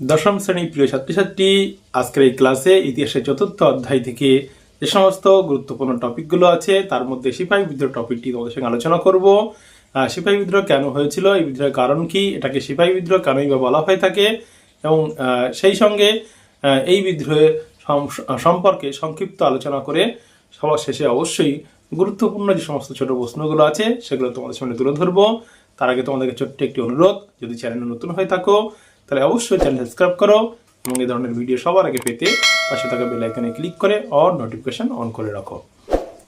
দশম শ্রেণির প্রিয় ছাত্রছাত্রী, আজকের এই ক্লাসে ইতিহাসের চতুর্থ অধ্যায় থেকে যে সমস্ত গুরুত্বপূর্ণ টপিকগুলো আছে, তার মধ্যে সিপাহী বিদ্রোহ টপিকটি তোমাদের সঙ্গে আলোচনা করব। সিপাহী বিদ্রোহ কেন হয়েছিল, এই বিদ্রোহের কারণ কি, এটাকে সিপাহী বিদ্রোহ কেনই বা বলা হয়ে থাকে এবং সেই সঙ্গে এই বিদ্রোহের সম- সম্পর্কে সংক্ষিপ্ত আলোচনা করে সবার শেষে অবশ্যই গুরুত্বপূর্ণ যে সমস্ত ছোট প্রশ্নগুলো আছে, সেগুলো তোমাদের সামনে তুলে ধরবো। তার আগে তোমাদেরকে ছোট্ট একটি অনুরোধ, যদি চ্যানেলে নতুন হয়ে থাকো তাহলে অবশ্যই চ্যানেল সাবস্ক্রাইব করো এবং এই ধরনের ভিডিও সবার আগে পেতে পাশে থাকা বেল ক্লিক করে অন নোটিফিকেশন অন করে রাখো।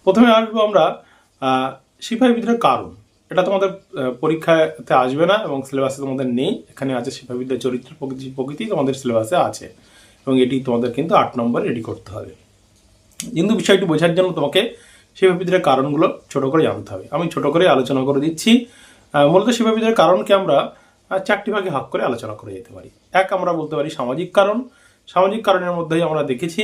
প্রথমে আসব আমরা সিপাহী বিদ্রোহের কারণ। এটা তোমাদের পরীক্ষাতে আসবে না এবং সিলেবাসে তোমাদের নেই। এখানে আছে সিপাহী বিদ্রোহের চরিত্র, প্রকৃতি প্রকৃতি তোমাদের সিলেবাসে আছে এবং এটি তোমাদের কিন্তু আট নম্বর রেডি করতে হবে। কিন্তু বিষয়টি বোঝার জন্য তোমাকে শিবা বিদ্রোহের কারণগুলো ছোট করে জানতে হবে। আমি ছোট করে আলোচনা করে দিচ্ছি। মূলত শিবা বিদ্রোহের কারণকে আমরা চারটি ভাগে ভাগ করে আলোচনা করে যেতে পারি। এক আমরা বলতে পারি সামাজিক কারণ। সামাজিক কারণের মধ্যেই আমরা দেখেছি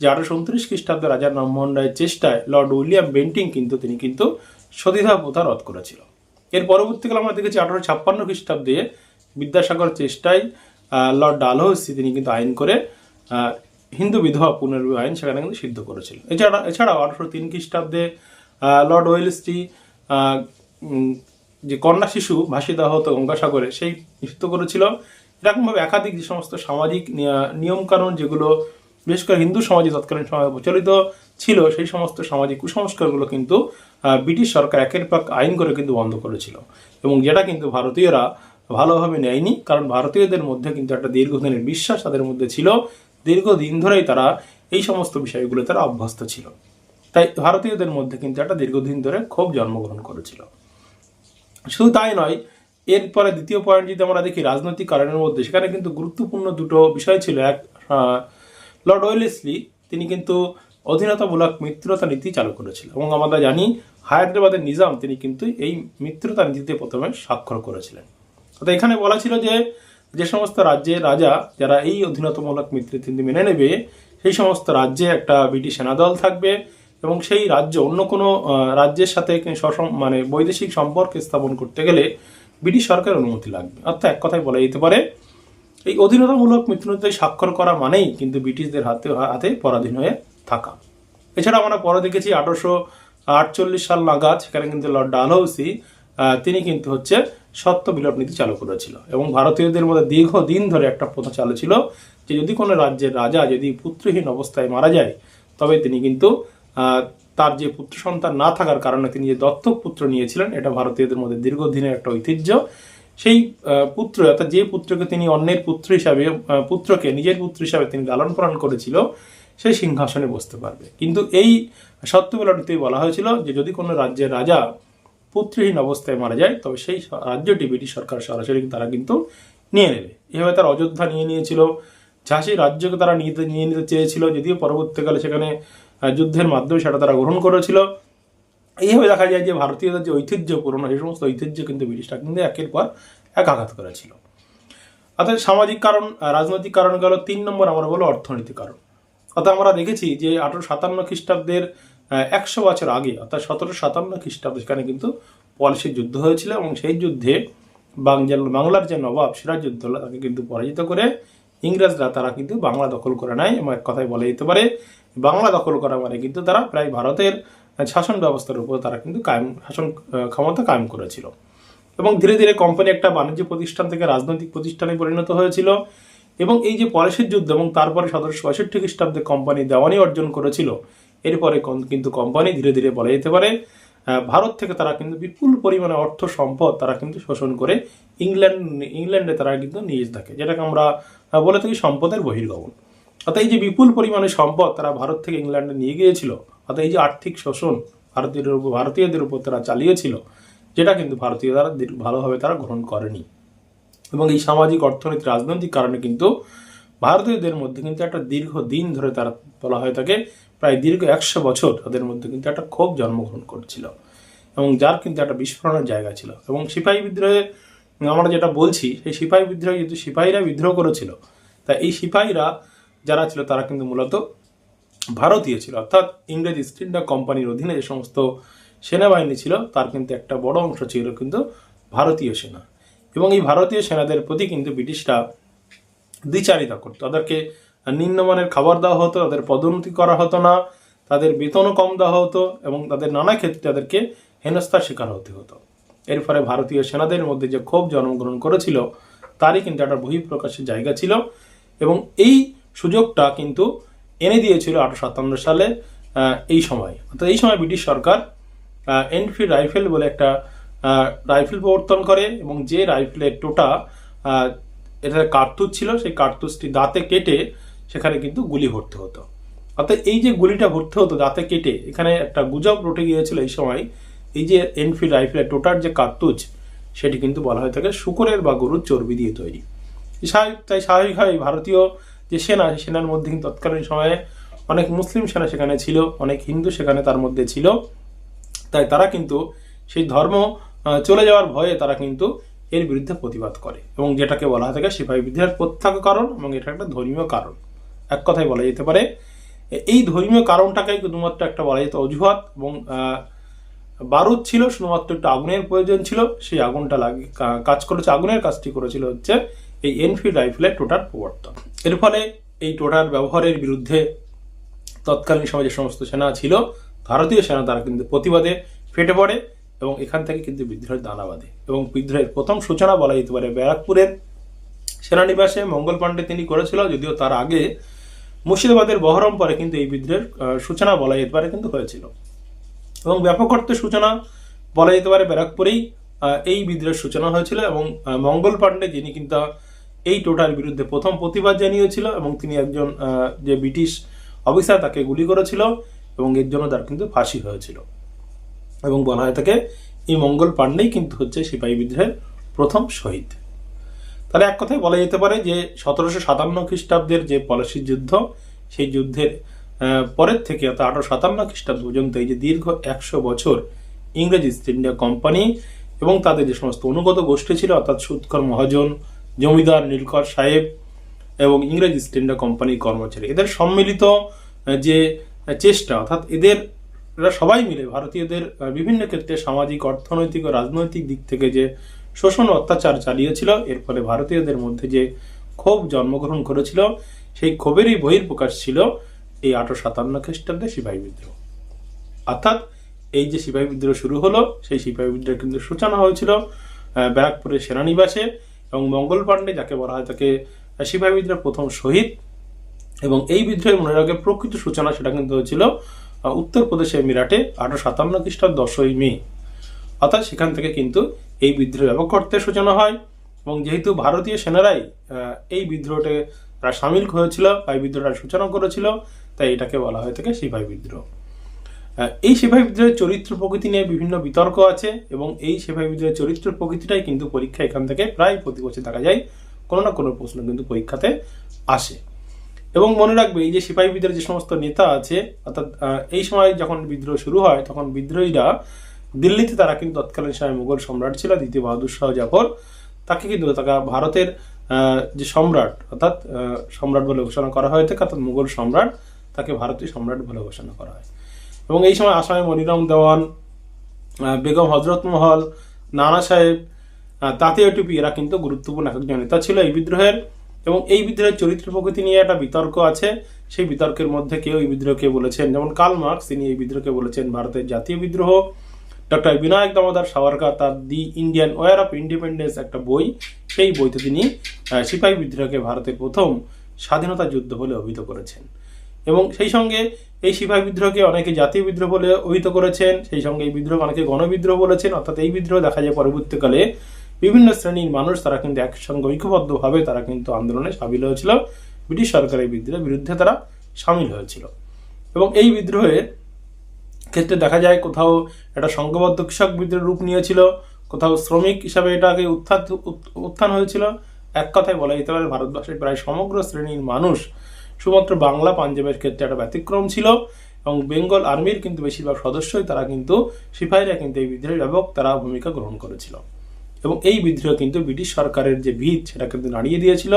যে আঠারোশো উনত্রিশ খ্রিস্টাব্দে রাজা রামমোহন রায়ের চেষ্টায় লর্ড উইলিয়াম বেন্টিং কিন্তু তিনি কিন্তু সতীদাহ প্রথা রদ করেছিল। এর পরবর্তীকালে আমরা দেখেছি আঠারোশো ছাপ্পান্ন খ্রিস্টাব্দে বিদ্যাসাগর চেষ্টায় লর্ড ডালহৌসি তিনি কিন্তু আইন করে হিন্দু বিধবা পুনর্বিবাহ আইন সেখানে কিন্তু সিদ্ধ করেছিল এছাড়া, এছাড়াও আঠারোশো তিন খ্রিস্টাব্দে লর্ড ওয়েলসটি যে কন্যা শিশু ভাসিয়ে দেওয়া হতো গঙ্গাসাগরে সেই নিষিদ্ধ করেছিল এরকমভাবে একাধিক যে সমস্ত সামাজিক নিয়মকানুন যেগুলো বিশেষ করে হিন্দু সমাজে তৎকালীন সময় প্রচলিত ছিল, সেই সমস্ত সামাজিক কুসংস্কারগুলো কিন্তু ব্রিটিশ সরকার একের পর এক আইন করে কিন্তু বন্ধ করেছিল। এবং যেটা কিন্তু ভারতীয়রা ভালোভাবে নেয়নি, কারণ ভারতীয়দের মধ্যে কিন্তু একটা দীর্ঘদিনের বিশ্বাস তাদের মধ্যে ছিল। দীর্ঘদিন ধরেই তারা এই সমস্ত বিষয়গুলো তারা অভ্যস্ত ছিল। তাই ভারতীয়দের মধ্যে কিন্তু একটা দীর্ঘদিন ধরে ক্ষোভ জন্মগ্রহণ করেছিল। শুধু তাই নয়, এরপরে দ্বিতীয় পয়েন্ট যদি আমরা দেখি রাজনৈতিক কারণের মধ্যে, সেখানে কিন্তু গুরুত্বপূর্ণ দুটো বিষয় ছিল। এক লর্ড ওয়েলেসলি তিনি কিন্তু অধীনতামূলক মিত্রতা নীতি চালু করেছিল এবং আমরা জানি হায়দ্রাবাদের নিজাম তিনি কিন্তু এই মিত্রতা নীতিতে প্রথমে স্বাক্ষর করেছিলেন। অর্থাৎ এখানে বলা ছিল যে যে সমস্ত রাজ্যের রাজা যারা এই অধীনতামূলক মিত্রতা নীতি মেনে নেবে, সেই সমস্ত রাজ্যে একটা ব্রিটিশ সেনাদল থাকবে এবং সেই রাজ্য, অন্য কোনো রাজ্যের সাথে মানে বৈদেশিক সম্পর্ক স্থাপন করতে গেলে ব্রিটিশ সরকারের অনুমতি লাগবে। অর্থাৎ এক কথায় বলা যেতে পারে, এই অধীনতামূলক মিত্রতায় স্বাক্ষর করা মানেই কিন্তু ব্রিটিশদের হাতে হাতে পরাধীন হয়ে থাকা। এছাড়া আমরা পরে দেখেছি আঠারোশো আটচল্লিশ সাল নাগাদ, সেখানে কিন্তু লর্ড ডালহৌসি তিনি কিন্তু হচ্ছে সত্য বিলোপ নীতি চালু করেছিল এবং ভারতীয়দের মধ্যে দীর্ঘদিন ধরে একটা প্রথা চালু ছিল যে যদি কোনো রাজ্যের রাজা যদি পুত্রহীন অবস্থায় মারা যায়, তবে তিনি কিন্তু তার যে পুত্র সন্তান না থাকার কারণে তিনি যে দত্তক পুত্র নিয়েছিলেন, এটা ভারতীয়দের মধ্যে দীর্ঘদিনের একটা ঐতিহ্য। সেই পুত্র, অর্থাৎ যে পুত্রকে তিনি অন্যের পুত্র হিসাবে পুত্রকে নিজের পুত্র হিসাবে তিনি লালন পালন করেছিল সেই সিংহাসনে বসতে পারবে। কিন্তু এই সত্যবেলাটিতে বলা হয়েছিল যে যদি কোনো রাজ্যের রাজা পুত্রহীন অবস্থায় মারা যায়, তবে সেই রাজ্যটি ব্রিটিশ সরকার সরাসরি তারা কিন্তু নিয়ে নেবে। এভাবে তারা অযোধ্যা নিয়ে নিয়েছিল, ঝাঁসি রাজ্যকে তারা নিয়ে নিতে চেয়েছিল, যদিও পরবর্তীকালে সেখানে যুদ্ধের মাধ্যমে সেটা তারা গ্রহণ করেছিল। এইভাবে দেখা যায় যে ভারতীয়দের যে ঐতিহ্য পুরনো, সেই সমস্ত ঐতিহ্য কিন্তু ব্রিটিশরা কিন্তু একের পর এক আঘাত করেছিল। অর্থাৎ সামাজিক কারণ রাজনৈতিক কারণ গেল তিন নম্বর আমরা বলো অর্থনৈতিক কারণ। অর্থাৎ আমরা দেখেছি যে আঠারো সাতান্ন খ্রিস্টাব্দের একশো বছর আগে, অর্থাৎ সতেরো সাতান্ন খ্রিস্টাব্দে সেখানে কিন্তু পলাশির যুদ্ধ হয়েছিল এবং সেই যুদ্ধে বাংলার যে নবাব, সিরাজউদ্দৌলা তাকে কিন্তু পরাজিত করে ইংরেজরা তারা কিন্তু বাংলা দখল করে নেয় এবং এক কথায় বলা যেতে পারে। বাংলা দখল করা মানে কিন্তু তারা প্রায় ভারতের শাসন ব্যবস্থার উপর তারা কিন্তু কায়েম, শাসন ক্ষমতা কায়েম করেছিল। এবং ধীরে ধীরে কোম্পানি একটা বাণিজ্য প্রতিষ্ঠান থেকে রাজনৈতিক প্রতিষ্ঠানে পরিণত হয়েছিল। এবং এই যে পলাশির যুদ্ধ এবং তারপরে সতেরোশো পঁয়ষট্টি খ্রিস্টাব্দে কোম্পানি দেওয়ানি অর্জন করেছিল, এরপরে কিন্তু কোম্পানি ধীরে ধীরে বলা যেতে পারে ভারত থেকে তারা কিন্তু বিপুল পরিমাণে অর্থ সম্পদ তারা কিন্তু শোষণ করে ইংল্যান্ড, ইংল্যান্ডে তারা কিন্তু নিয়ে থাকে। যেটাকে আমরা বলে থাকি সম্পদের বহির্গমন। অর্থাৎ এই যে বিপুল পরিমাণে সম্পদ তারা ভারত থেকে ইংল্যান্ডে নিয়ে গিয়েছিল, অর্থাৎ এই যে আর্থিক শোষণ ভারতীয়দের উপর ভারতীয়দের উপর তারা চালিয়েছিল, যেটা কিন্তু ভারতীয় তারা ভালোভাবে তারা গ্রহণ করেনি। এবং এই সামাজিক, অর্থনৈতিক, রাজনৈতিক কারণে কিন্তু ভারতীয়দের মধ্যে কিন্তু একটা দীর্ঘ দিন ধরে তারা বলা হয়ে থাকে, প্রায় দীর্ঘ একশো বছর তাদের মধ্যে কিন্তু একটা ক্ষোভ জন্মগ্রহণ করছিল। এবং যার কিন্তু একটা বিস্ফোরণের জায়গা ছিল। এবং সিপাহী বিদ্রোহে আমরা যেটা বলছি, সেই সিপাহী বিদ্রোহে যেহেতু সিপাহীরা বিদ্রোহ করেছিল, তা এই সিপাহীরা যারা ছিল, তারা কিন্তু মূলত ভারতীয় ছিল। অর্থাৎ ইংরেজ ইস্ট ইন্ডিয়া কোম্পানির অধীনে যে সমস্ত সেনাবাহিনী ছিল, তার কিন্তু একটা বড় অংশ ছিল কিন্তু ভারতীয় সেনা। এবং এই ভারতীয় সেনাদের প্রতি কিন্তু ব্রিটিশরা দ্বিচারিতা করতো। তাদেরকে নিম্নমানের খাবার দেওয়া হতো, তাদের পদোন্নতি করা হতো না, তাদের বেতনও কম দেওয়া হতো, এবং তাদের নানা ক্ষেত্রে তাদেরকে হেনস্থার শিকার হতে হতো। এর ফলে ভারতীয় সেনাদের মধ্যে যে ক্ষোভ জন্মগ্রহণ করেছিল তারই কিন্তু একটা বহিঃপ্রকাশের জায়গা ছিল এবং এই সুযোগটা কিন্তু এনে দিয়েছিল আঠারোশো সাতান্ন সালে এই সময়। অর্থাৎ এই সময় ব্রিটিশ সরকার এনফিল্ড রাইফেল বলে একটা রাইফেল প্রবর্তন করে এবং যে রাইফেলের টোটা আহ, এটা কার্তুজ ছিল সেই কার্তুজটি দাঁতে কেটে সেখানে কিন্তু গুলি ভরতে হতো। অর্থাৎ এই যে গুলিটা ভরতে হতো দাঁতে কেটে এখানে একটা গুজব রটে গিয়েছিল এই সময় এই যে এনফিল্ড রাইফেলের টোটার যে কার্তুজ, সেটি কিন্তু বলা হয়ে থাকে শুকরের বা গরুর চর্বি দিয়ে তৈরি। স্বাভাবিক তাই স্বাভাবিকভাবে ভারতীয় যে সেনা সেনার মধ্যে কিন্তু তৎকালীন সময়ে অনেক মুসলিম সেনা সেখানে ছিল, অনেক হিন্দু সেখানে তার মধ্যে ছিল। তাই তারা কিন্তু সেই ধর্ম চলে যাওয়ার ভয়ে তারা কিন্তু এর বিরুদ্ধে প্রতিবাদ করে এবং যেটাকে বলা হয়ে থাকে সিপাহী বিদ্রোহের প্রত্যক্ষ কারণ এবং এটা একটা ধর্মীয় কারণ। এক কথায় বলা যেতে পারে এই ধর্মীয় কারণটাকেই শুধুমাত্র একটা বলা যেত অজুহাত এবং বারুদ ছিল, শুধুমাত্র একটু আগুনের প্রয়োজন ছিল, সেই আগুনটা লাগে কাজ করেছে, আগুনের কাজটি করেছিল হচ্ছে এই এনফিল্ড রাইফেলের টোটার প্রবর্তন এর ফলে এই টোটার ব্যবহারের বিরুদ্ধে তৎকালীন সময় যে সমস্ত সেনা ছিল, ভারতীয় সেনা তারা কিন্তু প্রতিবাদে ফেটে পড়ে এবং এখান থেকে কিন্তু বিদ্রোহের দানা বাঁধে। এবং বিদ্রোহের প্রথম সূচনা বলা যেতে পারে ব্যারাকপুরের সেনানিবাসে মঙ্গল পাণ্ডে তিনি করেছিল, যদিও তার আগে মুর্শিদাবাদের বহরম পরে কিন্তু এই বিদ্রোহের সূচনা বলা যেতে পারে কিন্তু হয়েছিল। এবং ব্যাপক অর্থে সূচনা বলা যেতে পারে ব্যারাকপুরেই এই বিদ্রোহের সূচনা হয়েছিল এবং মঙ্গল পাণ্ডে যিনি কিন্তু এই টোটার বিরুদ্ধে প্রথম প্রতিবাদ জানিয়েছিল এবং তিনি একজন যে ব্রিটিশ অফিসার তাকে গুলি করেছিল এবং এর জন্য তার কিন্তু ফাঁসি হয়েছিল। এবং বলা হয় থাকে, এই মঙ্গল পাণ্ডেই কিন্তু হচ্ছে সিপাহী বিদ্রোহের প্রথম শহীদ। তাহলে এক কথায় বলা যেতে পারে যে সতেরোশো সাতান্ন খ্রিস্টাব্দের যে পলাশির যুদ্ধ, সেই যুদ্ধের পরের থেকে অর্থাৎ আঠারো সাতান্ন খ্রিস্টাব্দ পর্যন্ত এই যে দীর্ঘ একশো বছর ইংরেজ ইস্ট ইন্ডিয়া কোম্পানি এবং তাদের যে সমস্ত অনুগত গোষ্ঠী ছিল, অর্থাৎ সুৎকর মহাজন, জমিদার নীলকর সাহেব এবং ইংরেজ ইস্ট ইন্ডিয়া কোম্পানির কর্মচারী। এদের সম্মিলিত যে চেষ্টা, অর্থাৎ এদের, এরা সবাই মিলে ভারতীয়দের বিভিন্ন ক্ষেত্রে সামাজিক, অর্থনৈতিক ও রাজনৈতিক দিক থেকে যে শোষণ অত্যাচার চালিয়েছিল, এর ফলে ভারতীয়দের মধ্যে যে ক্ষোভ জন্মগ্রহণ করেছিল, সেই ক্ষোভেরই বহির্প্রকাশ ছিল। এই আঠারো সাতান্ন খ্রিস্টাব্দে সিপাহী বিদ্রোহ। অর্থাৎ এই যে সিপাহী বিদ্রোহ শুরু হলো, সেই সিপাহী বিদ্রোহের কিন্তু সূচনা হয়েছিল ব্যারাকপুরের সেনানিবাসে এবং মঙ্গল পাণ্ডে, যাকে বলা হয় তাকে সিপাহী বিদ্রোহের প্রথম শহীদ। এবং এই বিদ্রোহের মনে রাখে প্রকৃত সূচনা সেটা কিন্তু হয়েছিল উত্তরপ্রদেশের মিরাটে আঠারো সাতান্ন খ্রিস্টাব্দ দশই মে। অর্থাৎ সেখান থেকে কিন্তু এই বিদ্রোহ ব্যাপক অর্থে সূচনা হয়। এবং যেহেতু ভারতীয় সেনারাই এই বিদ্রোহতে সামিল হয়েছিল বা এই বিদ্রোহটার সূচনা করেছিল তাই এটাকে বলা হয়ে থাকে সিপাহী বিদ্রোহ। এই সিপাহী বিদ্রোহের চরিত্র প্রকৃতি নিয়ে বিভিন্ন বিতর্ক আছে এবং এই সিপাহী বিদ্রোহের চরিত্র প্রকৃতিটাই কিন্তু পরীক্ষা এখান থেকে প্রায় প্রতি বছর দেখা যায়, কোনো না কোনো প্রশ্ন কিন্তু পরীক্ষাতে আসে। এবং মনে রাখবে, এই যে সিপাহী বিদ্রোহের যে সমস্ত নেতা আছে, অর্থাৎ এই সময় যখন বিদ্রোহ শুরু হয়, তখন বিদ্রোহীরা দিল্লিতে তারা কিন্তু তৎকালীন সময় মুঘল সম্রাট ছিল, দ্বিতীয় বাহাদুর শাহ জাফর। তাকে কিন্তু তাকে ভারতের যে সম্রাট, অর্থাৎ সম্রাট বলে ঘোষণা করা হয়ে থাকে, অর্থাৎ মুঘল সম্রাট তাকে ভারতীয় সম্রাট বলে ঘোষণা করা হয়। এবং এই সময় আসামে মনিরাম দেওয়ান বেগম হজরত মহল, নানা সাহেব তাঁতিয়া টুপি, এরা কিন্তু গুরুত্বপূর্ণ একজন নেতা ছিল এই বিদ্রোহের। এবং এই বিদ্রোহের চরিত্র প্রকৃতি নিয়ে একটা বিতর্ক আছে। সেই বিতর্কের মধ্যে কেউ এই বিদ্রোহকে বলেছেন, যেমন কার্ল মার্কস, তিনি এই বিদ্রোহকে বলেছেন, ভারতের জাতীয় বিদ্রোহ। ডক্টর বিনায়ক দামোদর সাভারকার তার the Indian war of independence একটা বই। সেই বইতে তিনি সিপাহী বিদ্রোহকে ভারতের প্রথম স্বাধীনতা যুদ্ধ বলে অভিহিত করেছেন। এবং সেই সঙ্গে এই সিপাহী বিদ্রোহকে অনেকে জাতীয় বিদ্রোহ বলে অভিহিত করেছেন, সেই সঙ্গে এই বিদ্রোহ অনেকে গণবিদ্রোহ বলেছেন, অর্থাৎ এই বিদ্রোহ দেখা যায় পরবর্তীকালে বিভিন্ন শ্রেণির মানুষ তারা কিন্তু একসঙ্গে ঐক্যবদ্ধভাবে তারা কিন্তু আন্দোলনে সামিল হয়েছিল। ব্রিটিশ সরকারের বিদ্রোহের বিরুদ্ধে তারা সামিল হয়েছিল। এবং এই বিদ্রোহে ক্ষেত্রে দেখা যায় কোথাও একটা সংঘবদ্ধ কৃষক বিদ্রোহের রূপ নিয়েছিল, কোথাও শ্রমিক হিসাবে এটাকে উত্থান উত্থান হয়েছিল। এক কথায় বলা যেতে পারে ভারতবর্ষের প্রায় সমগ্র শ্রেণির মানুষ শুধুমাত্র বাংলা পাঞ্জাবের ক্ষেত্রে একটা ব্যতিক্রম ছিল এবং বেঙ্গল আর্মির কিন্তু বেশিরভাগ সদস্যই তারা কিন্তু সিপাহীরা কিন্তু এই বিদ্রোহের ব্যাপক তারা ভূমিকা গ্রহণ করেছিল। এবং এই বিদ্রোহ কিন্তু ব্রিটিশ সরকারের যে ভিত সেটা কিন্তু নাড়িয়ে দিয়েছিল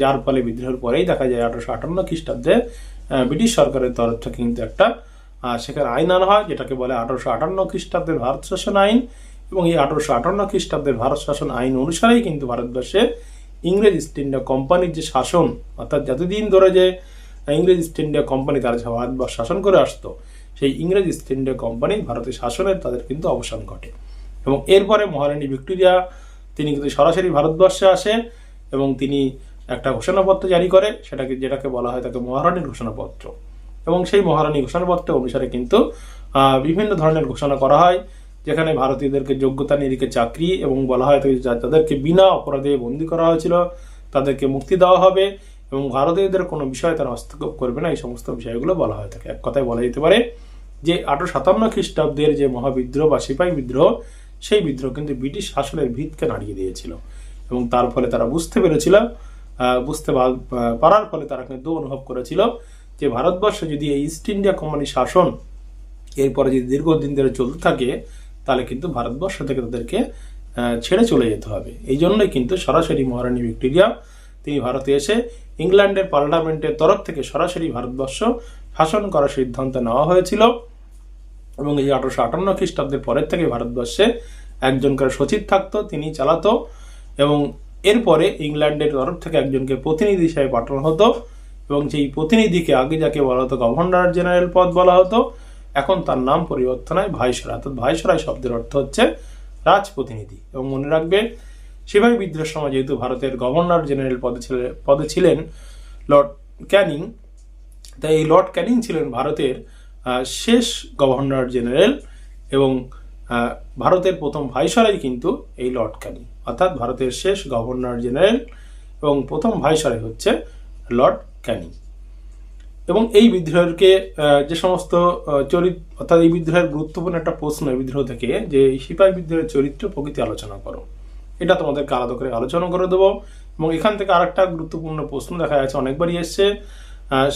যার ফলে বিদ্রোহের পরেই দেখা যায় আঠারোশো আটান্ন খ্রিস্টাব্দে ব্রিটিশ সরকারের তরফ থেকে কিন্তু একটা সেখানে আইন আনা হয়, যেটাকে বলে আঠারোশো আটান্ন খ্রিস্টাব্দের ভারত শাসন আইন। এবং এই আঠারোশো আটান্ন খ্রিস্টাব্দের ভারত শাসন আইন অনুসারেই কিন্তু ভারতবর্ষে ইংরেজ ইস্ট ইন্ডিয়া কোম্পানির যে শাসন, অর্থাৎ যতদিন ধরে যে ইংরেজ ইস্ট ইন্ডিয়া কোম্পানি তারা ভারতবর্ষ শাসন করে আসতো, সেই ইংরেজ ইস্ট ইন্ডিয়া কোম্পানি ভারতের শাসনের তাদের কিন্তু অবসান ঘটে। এবং এরপরে মহারানী ভিক্টোরিয়া, তিনি কিন্তু সরাসরি ভারতবর্ষে আসেন এবং তিনি একটা ঘোষণাপত্র জারি করে, সেটাকে, যেটাকে বলা হয় তাকে মহারানীর ঘোষণাপত্র। এবং সেই মহারানী ঘোষণাপত্র অনুসারে কিন্তু বিভিন্ন ধরনের ঘোষণা করা হয়। যেখানে ভারতীয়দেরকে যোগ্যতা নিরিখে চাকরি এবং বলা হয় তাদের- যা- তাদেরকে বিনা অপরাধে বন্দী করা হয়েছিল, তাদেরকে মুক্তি দেওয়া হবে এবং ভারতীয়দের কোনো বিষয়ে তারা হস্তক্ষেপ করবে না, এই সমস্ত বিষয়গুলো বলা হয়ে থাকে। এক কথায় বলা যেতে পারে যে আঠারো সাতান্ন খ্রিস্টাব্দের যে মহাবিদ্রোহ বা সিপাহী বিদ্রোহ, সেই বিদ্রোহ কিন্তু ব্রিটিশ শাসনের ভিতকে নাড়িয়ে দিয়েছিল এবং তার ফলে তারা বুঝতে পেরেছিল বুঝতে পারার ফলে তারা কিন্তু অনুভব করেছিল যে ভারতবর্ষে যদি এই ইস্ট ইন্ডিয়া কোম্পানি শাসন এরপরে যদি দীর্ঘদিন ধরে চলতে থাকে তাহলে কিন্তু ভারতবর্ষ থেকে তাদেরকে ছেড়ে চলে যেতে হবে। এই জন্যই কিন্তু সরাসরি মহারানী ভিক্টোরিয়া, তিনি ভারতে এসে ইংল্যান্ডের পার্লামেন্টের তরফ থেকে সরাসরি ভারতবর্ষ শাসন করার সিদ্ধান্ত নেওয়া হয়েছিল এবং এই আঠারোশো আটান্ন খ্রিস্টাব্দের পরের থেকে ভারতবর্ষে একজন করে সচিব থাকতো, তিনি চালাতো এবং এরপরে ইংল্যান্ডের তরফ থেকে একজনকে প্রতিনিধি হিসেবে পাঠানো হতো এবং যেই প্রতিনিধিকে আগে যাকে বলা হতো গভর্নর জেনারেল পদ বলা হতো এখন তার নাম পরিবর্তন হয় ভাইসরায়। অর্থাৎ ভাইসরায় শব্দের অর্থ হচ্ছে রাজ প্রতিনিধি এবং মনে রাখবে, সিপাহী বিদ্রোহের সময় যেহেতু ভারতের গভর্নর জেনারেল পদে ছিল- পদে ছিলেন লর্ড ক্যানিং, তাই এই লর্ড ক্যানিং ছিলেন ভারতের শেষ গভর্নর জেনারেল এবং ভারতের প্রথম ভাইসরাই কিন্তু এই লর্ড ক্যানিং। অর্থাৎ ভারতের শেষ গভর্নর জেনারেল এবং প্রথম ভাইসরাই হচ্ছে লর্ড ক্যানিং। এবং এই বিদ্রোহকে যে সমস্ত চরিত্র অর্থাৎ এই বিদ্রোহের গুরুত্বপূর্ণ একটা প্রশ্ন এই বিদ্রোহ থেকে যে সিপাহী বিদ্রোহের চরিত্র প্রকৃতি আলোচনা করো। এটা তোমাদেরকে আলাদা করে আলোচনা করে দেবো। এবং এখান থেকে আরেকটা গুরুত্বপূর্ণ প্রশ্ন দেখা যাচ্ছে অনেকবারই এসছে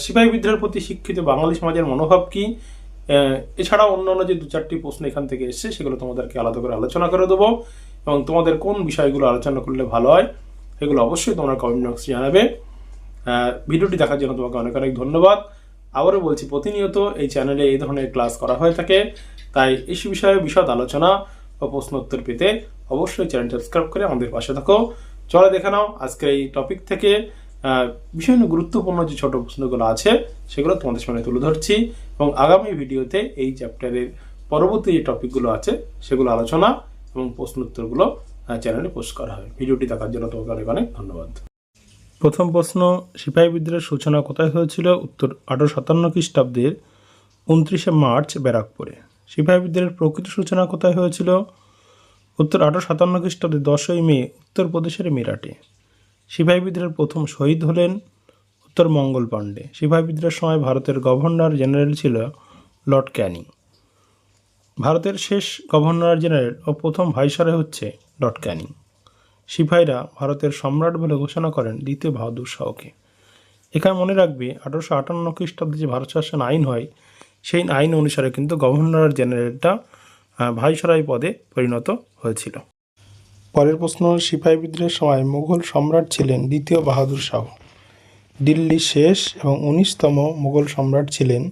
সিপাহী বিদ্রোহের প্রতি শিক্ষিত বাঙালি সমাজের মনোভাব কি? আহ, এছাড়াও অন্যান্য যে দু চারটি প্রশ্ন এখান থেকে এসছে সেগুলো তোমাদেরকে আলাদা করে আলোচনা করে দেবো। এবং তোমাদের কোন বিষয়গুলো আলোচনা করলে ভালো হয় সেগুলো অবশ্যই তোমরা কমেন্ট বক্সে জানাবে। ভিডিওটি দেখার জন্য তোমাকে অনেক অনেক ধন্যবাদ। আবারও বলছি, প্রতিনিয়ত এই চ্যানেলে এই ধরনের ক্লাস করা হয়ে থাকে। তাই এই বিষয়ে বিশদ আলোচনা ও প্রশ্ন উত্তর পেতে অবশ্যই চ্যানেল সাবস্ক্রাইব করে আমাদের পাশে থাকো। চলে দেখে নাও আজকের এই টপিক থেকে ভীষণ গুরুত্বপূর্ণ যে ছোট প্রশ্নগুলো আছে, সেগুলো তোমাদের সামনে তুলে ধরছি এবং আগামী ভিডিওতে এই চ্যাপ্টারের পরবর্তী যে টপিকগুলো আছে, সেগুলো আলোচনা এবং প্রশ্ন উত্তরগুলো চ্যানেলে পোস্ট করা হয় ভিডিওটি দেখার জন্য তোমাকে অনেক অনেক ধন্যবাদ। প্রথম প্রশ্ন সিপাহী বিদ্রোহের সূচনা কোথায় হয়েছিল? উত্তর আঠারো সাতান্ন খ্রিস্টাব্দের উনত্রিশে মার্চ, ব্যারাকপুরে। সিপাহী বিদ্রোহের প্রকৃত সূচনা কোথায় হয়েছিল? উত্তর আঠারো সাতান্ন খ্রিস্টাব্দে দশই মে উত্তরপ্রদেশের মিরাটে সিপাহী বিদ্রোহের প্রথম শহীদ হলেন উত্তর মঙ্গল পাণ্ডে। সিপাহী বিদ্রোহের সময় ভারতের গভর্নর জেনারেল ছিল লর্ড ক্যানিং। ভারতের শেষ গভর্নর জেনারেল ও প্রথম ভাইসরয় হচ্ছে লর্ড ক্যানিং। সিপাহীরা ভারতের সম্রাট বলে ঘোষণা করেন দ্বিতীয় বাহাদুর শাহকে। এখানে মনে রাখবে, আঠারোশো আটান্ন খ্রিস্টাব্দে যে ভারত শাসন আইন হয়, সেই আইন অনুসারে কিন্তু গভর্নর জেনারেলটা ভাইসরাই পদে পরিণত হয়েছিল। পরের প্রশ্ন, সিপাহী বিদ্রোহের সময় মুঘল সম্রাট ছিলেন দ্বিতীয় বাহাদুর শাহ। দিল্লি শেষ এবং উনিশতম মুঘল সম্রাট ছিলেন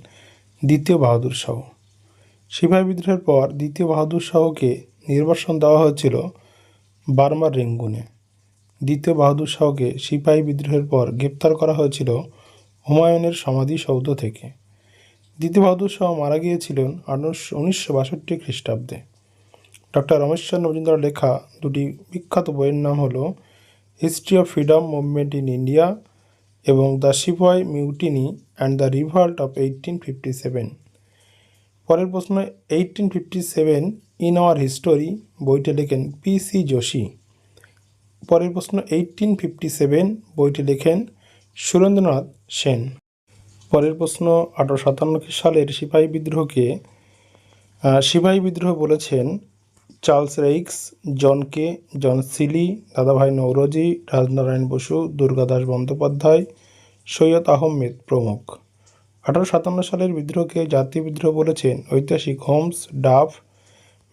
দ্বিতীয় বাহাদুর শাহ। সিপাহী বিদ্রোহের পর দ্বিতীয় বাহাদুর শাহকে নির্বাসন দেওয়া হয়েছিল বার্মার রেঙ্গুনে। দ্বিতীয় বাহাদুর শাহকে সিপাহী বিদ্রোহের পর গ্রেপ্তার করা হয়েছিল হুমায়ুনের সমাধিসৌধ থেকে। দ্বিতীয় বাহাদুর শাহ মারা গিয়েছিলেন উনিশশো বাষট্টি খ্রিস্টাব্দে। ডক্টর রমেশচন্দ্র মজুমদার লেখা দুটি বিখ্যাত বইয়ের নাম হলো history of freedom movement in India এবং the sepoy mutiny and the revolt of eighteen fifty seven পরের প্রশ্ন eighteen fifty seven in our history বইটি লেখেন পি সি যোশী পরের প্রশ্ন এইটিন ফিফটি সেভেন বইটি লেখেন সুরেন্দ্রনাথ সেন। পরের প্রশ্ন আঠারো সাতান্ন সালের সিপাহী বিদ্রোহকে সিপাহী বিদ্রোহ বলেছেন চার্লস রেইক্স জন কে, জন সিলি, দাদাভাই নৌরজি রাজনারায়ণ বসু, দুর্গাদাস বন্দ্যোপাধ্যায়, সৈয়দ আহমেদ প্রমুখ। আঠারো সাতান্ন সালের বিদ্রোহকে জাতীয় বিদ্রোহ বলেছেন ঐতিহাসিক Holmes, Duff,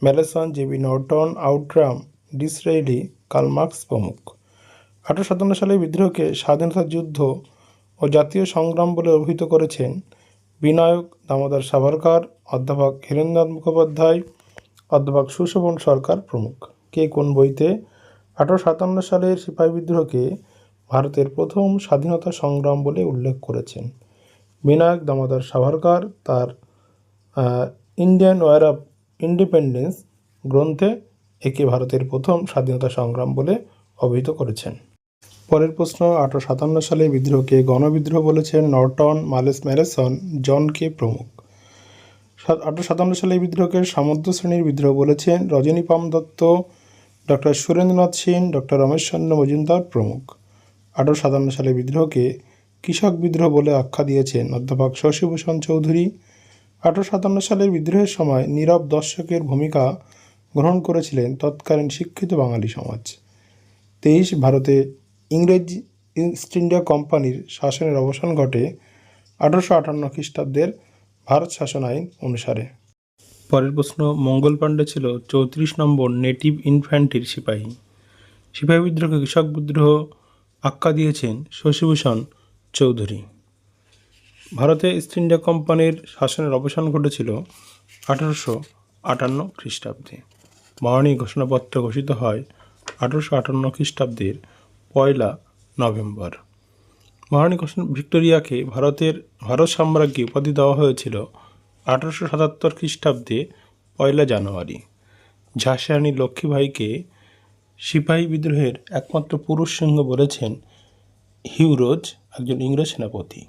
Malleson, J B Norton, Outram, Disraeli Karl Marx প্রমুখ। আঠারো সাতান্ন সালের বিদ্রোহকে স্বাধীনতা যুদ্ধ ও জাতীয় সংগ্রাম বলে অভিহিত করেছেন বিনায়ক দামোদর সাভারকর, অধ্যাপক হীরেন্দ্রনাথ মুখোপাধ্যায়, অধ্যাপক সুশোভন সরকার প্রমুখ। কে কোন বইতে? আঠারো সাতান্ন সালের সিপাহী বিদ্রোহকে ভারতের প্রথম স্বাধীনতা সংগ্রাম বলে উল্লেখ করেছেন। বিনায়ক দামোদর সাভারকর তার ইন্ডিয়ান ওয়ার অফ ইন্ডিপেন্ডেন্স গ্রন্থে একে ভারতের প্রথম স্বাধীনতা সংগ্রাম বলে অভিহিত করেছেন। পরের প্রশ্ন আঠারো সাতান্ন সালে বিদ্রোহকে গণবিদ্রোহ বলেছেন নর্টন মালেস ম্যারেসন, জন কে প্রমুখ। আঠারো সাতান্ন সালে বিদ্রোহকে সামন্ত শ্রেণির বিদ্রোহ বলেছেন রজনী পাম দত্ত, ডক্টর সুরেন্দ্রনাথ সেন, ডক্টর রমেশ চন্দ্র মজুমদার প্রমুখ। আঠারো সাতান্ন সালে বিদ্রোহকে কৃষক বিদ্রোহ বলে আখ্যা দিয়েছেন অধ্যাপক শশীভূষণ চৌধুরী। আঠারো সাতান্ন সালের বিদ্রোহের সময় নীরব দর্শকের ভূমিকা গ্রহণ করেছিলেন তৎকালীন শিক্ষিত বাঙালি সমাজ। তেইশ ভারতে ইংরেজ ইস্ট ইন্ডিয়া কোম্পানির শাসনের অবসান ঘটে আঠারোশো আটান্ন খ্রিস্টাব্দের ভারত শাসন আইন অনুসারে। পরের প্রশ্ন, মঙ্গল পাণ্ডে ছিল চৌত্রিশ নম্বর নেটিভ ইনফ্যান্ট্রির সিপাহী। সিপাহী বিদ্রোহকে কৃষক বিদ্রোহ আখ্যা দিয়েছেন শশীভূষণ চৌধুরী। ভারতে ইস্ট ইন্ডিয়া কোম্পানির শাসনের অবসান ঘটেছিল আঠারোশো আটান্ন খ্রিস্টাব্দে। মহানী ঘোষণাপত্র ঘোষিত হয় আঠারোশো আটান্ন খ্রিস্টাব্দের পয়লা নভেম্বর। মহারানী ঘোষণা ভিক্টোরিয়াকে ভারতের ভারত সাম্রাজ্যে উপাধি দেওয়া হয়েছিল আঠারোশো সাতাত্তর খ্রিস্টাব্দে পয়লা জানুয়ারি। ঝাঁসি রানী লক্ষ্মীবাঈকে সিপাহী বিদ্রোহের একমাত্র পুরুষ সিংহ বলেছেন হিউরোজ একজন ইংরেজ সেনাপতি।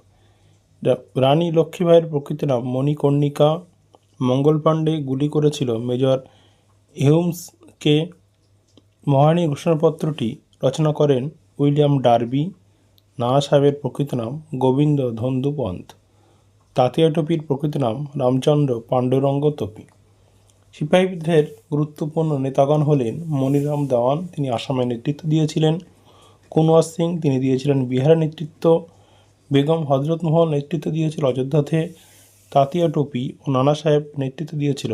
রানী লক্ষ্মীবাঈয়ের প্রকৃত নাম মণিকর্ণিকা। মঙ্গল পাণ্ডে গুলি করেছিল মেজর হিউমসকে। মহারানী ঘোষণাপত্রটি রচনা করেন উইলিয়াম ডার্বি। নানা সাহেবের প্রকৃত নাম গোবিন্দ ধন্দু পন্থ। তাঁতিয়া টপির প্রকৃত নাম রামচন্দ্র পাণ্ডুরঙ্গ তপি সিপাহী বিদ্রোহের গুরুত্বপূর্ণ নেতাগণ হলেন মনিরাম দেওয়ান। তিনি আসামে নেতৃত্ব দিয়েছিলেন। কুনওয়ার সিং, তিনি দিয়েছিলেন বিহারের নেতৃত্ব। বেগম হজরত মহল নেতৃত্ব দিয়েছিল অযোধ্যাতে তাঁতিয়া টুপি ও নানা সাহেব নেতৃত্ব দিয়েছিল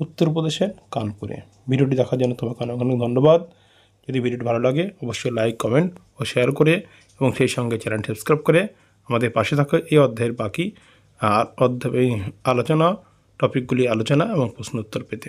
উত্তরপ্রদেশের কানপুরে। ভিডিওটি দেখার জন্য তোমাকে অনেক অনেক ধন্যবাদ। যদি ভিডিওটি ভালো লাগে, অবশ্যই লাইক, কমেন্ট ও শেয়ার করে এবং সেই সঙ্গে চ্যানেল সাবস্ক্রাইব করে আমাদের পাশে থাকা। এই অধ্যায়ের বাকি আর অধ্যায় আলোচনা, টপিকগুলি আলোচনা এবং প্রশ্ন উত্তর পেতে।